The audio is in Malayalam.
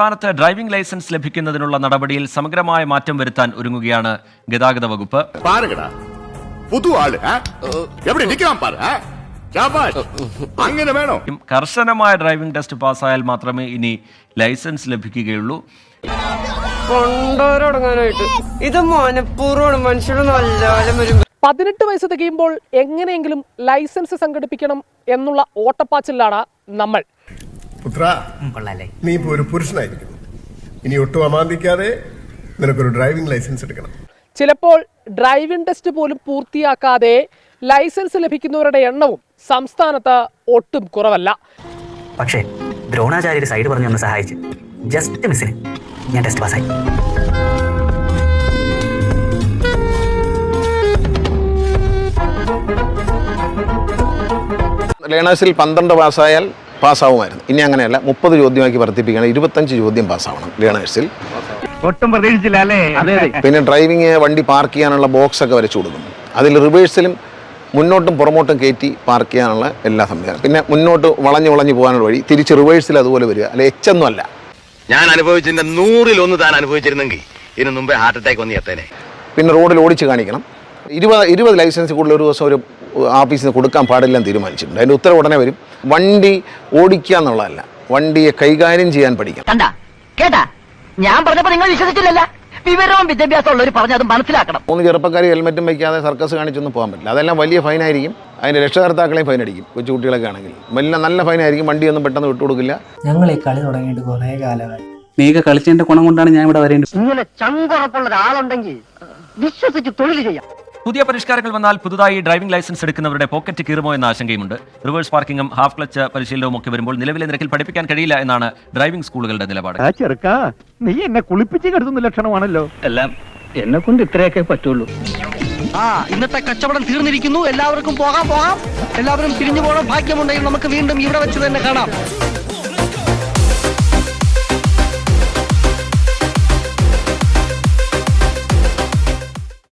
സംസ്ഥാനത്ത് ഡ്രൈവിംഗ് ലൈസൻസ് ലഭിക്കുന്നതിനുള്ള നടപടിയിൽ സമഗ്രമായ മാറ്റം വരുത്താൻ ഒരുങ്ങുകയാണ് ഗതാഗത വകുപ്പ്. അങ്ങനെ വേണോ? കർശനമായ ഡ്രൈവിംഗ് ടെസ്റ്റ് പാസ്സായാൽ മാത്രമേ ഇനി ലൈസൻസ് ലഭിക്കുകയുള്ളൂ. കൊണ്ടോരടങ്ങാനായിട്ട്. ഇത് പതിനെട്ട് വയസ്സ് തികയുമ്പോൾ എങ്ങനെയെങ്കിലും ലൈസൻസ് സംഘടിപ്പിക്കണം എന്നുള്ള ഓട്ടപ്പാച്ചിലാണ് നമ്മൾ. പുത്ര നീ ഇപ്പൊ ഒരു പുരുഷനായിരിക്കുന്നു. ഇനി ഒട്ടും അമാന്തിക്കാതെ നിനക്കൊരു ഡ്രൈവിംഗ് ലൈസൻസ് എടുക്കണം. ചിലപ്പോൾ ഡ്രൈവിംഗ് ടെസ്റ്റ് പോലും പൂർത്തിയാക്കാതെ ലൈസൻസ് ലഭിക്കുന്നവരുടെ എണ്ണവും സംസ്ഥാനത്ത് ഒട്ടും കുറവല്ല. പക്ഷേ ദ്രോണാചാര്യർ സൈഡ് പറഞ്ഞ് ഒന്ന് സഹായിച്ച്. ജസ്റ്റ് മിസ്സിന് ഞാൻ ടെസ്റ്റ് പാസ്സായി ലേണേഴ്സിൽ പന്ത്രണ്ട് പാസ്സായാൽ പാസ്സാവുമായിരുന്നു. ഇനി അങ്ങനെയല്ല മുപ്പത് ചോദ്യമാക്കി വർദ്ധിപ്പിക്കണം ഇരുപത്തഞ്ച് ചോദ്യം പാസ്സാവണം ലേണേഴ്സിൽ. ഒട്ടും പ്രതീക്ഷിച്ചില്ല അല്ലേ? അതെ പിന്നെ ഡ്രൈവിംഗ് വണ്ടി പാർക്ക് ചെയ്യാനുള്ള ബോക്സ് ഒക്കെ വരച്ചു കൊടുക്കും അതിൽ റിവേഴ്സിലും മുന്നോട്ടും പുറമോട്ടും കയറ്റി പാർക്ക് ചെയ്യാനുള്ള എല്ലാ സംവിധാനം പിന്നെ മുന്നോട്ട് വളഞ്ഞു വളഞ്ഞു പോകാനുള്ള വഴി തിരിച്ച് റിവേഴ്സിൽ അതുപോലെ വരിക. അല്ലെ എച്ചൊന്നും അല്ല. ഞാൻ അനുഭവിച്ചതിന്റെ നൂറിൽ ഒന്ന് താൻ അനുഭവിച്ചിരുന്നെങ്കിൽ ഇതിനു മുമ്പേ ഹാർട്ട് അറ്റാക്ക് വന്ന് എത്തേനെ പിന്നെ റോഡിൽ ഓടിച്ച് കാണിക്കണം. ഇരുപത് ഇരുപത് ലൈസൻസ് കൂടുതൽ ഒരു ദിവസം ഒരു ഓഫീസിൽ നിന്ന് കൊടുക്കാൻ പാടില്ലെന്ന് തീരുമാനിച്ചിട്ടുണ്ട്. അതിന്റെ ഉത്തരവ് ഉടനെ വരും. വണ്ടി ഓടിക്കുക എന്നുള്ളതല്ല. വണ്ടിയെ കൈകാര്യം ചെയ്യാൻ പഠിക്കണം. കണ്ട? കേട്ടാ? ഞാൻ പറഞ്ഞപ്പോൾ നിങ്ങൾ വിശ്വസിച്ചില്ലല്ല. വിവരവും വിദ്യാഭ്യാസം ഉള്ളവർ പറഞ്ഞത് മനസ്സിലാക്കണം. മൂന്ന് ചെറുപ്പക്കാർ ഹെൽമെറ്റും വയ്ക്കാതെ സർക്കസ് കാണിച്ചൊന്നും പോകാൻ പറ്റില്ല. അതെല്ലാം വലിയ ഫൈനായിരിക്കും അതിന്റെ രക്ഷകർത്താക്കളെയും ഫൈൻ അടിക്കും. കൊച്ചുകുട്ടികളൊക്കെ ആണെങ്കിൽ. വലിയ നല്ല ഫൈനായിരിക്കും വണ്ടിയൊന്നും പെട്ടെന്ന് വിട്ടുകൊടുക്കില്ല ഞങ്ങൾ ഈ കളി തുടങ്ങിയിട്ട് കുറേ കാലമായി. നീയൊക്കെ കളിച്ചതിന്റെ ഗുണം കൊണ്ടാണ് ഞാൻ ഇവിടെ വരേണ്ടത്. ഇങ്ങനെ ചങ്കുറപ്പുള്ള ഒരാളുണ്ടെങ്കിൽ വിശ്വസിച്ച് തൊഴിൽ ചെയ്യാം. പുതിയ പരിഷ്കാരങ്ങൾ വന്നാൽ പുതുതായി ഡ്രൈവിംഗ് ലൈസൻസ് എടുക്കുന്നവരുടെ പോക്കറ്റ് കീറുമോ എന്ന ആശങ്കയുമുണ്ട്. റിവേഴ്സ് പാർക്കിംഗും ഹാഫ് ക്ലച്ച് പരിശീലനവും ഒക്കെ വരുമ്പോൾ നിലവിലെ നിരക്കിൽ പഠിപ്പിക്കാൻ കഴിയില്ല എന്നാണ് ഡ്രൈവിംഗ് സ്കൂളുകളുടെ നിലപാട്. ആ ചെറുക്ക നീ എന്നെ കുളിപ്പിച്ച് ലക്ഷണമാണല്ലോ. എല്ലാം എന്നെ കൊണ്ട് ഇത്രയൊക്കെ പറ്റുള്ളൂ. ആ ഇന്നത്തെ കച്ചവടം തീർന്നിരിക്കുന്നു. എല്ലാവർക്കും പോകാം പോകാം. എല്ലാവരും പിരിഞ്ഞു പോകണം. ഭാഗ്യമുണ്ടെങ്കിൽ നമുക്ക് വീണ്ടും ഇവിടെ വെച്ച് തന്നെ കാണാം.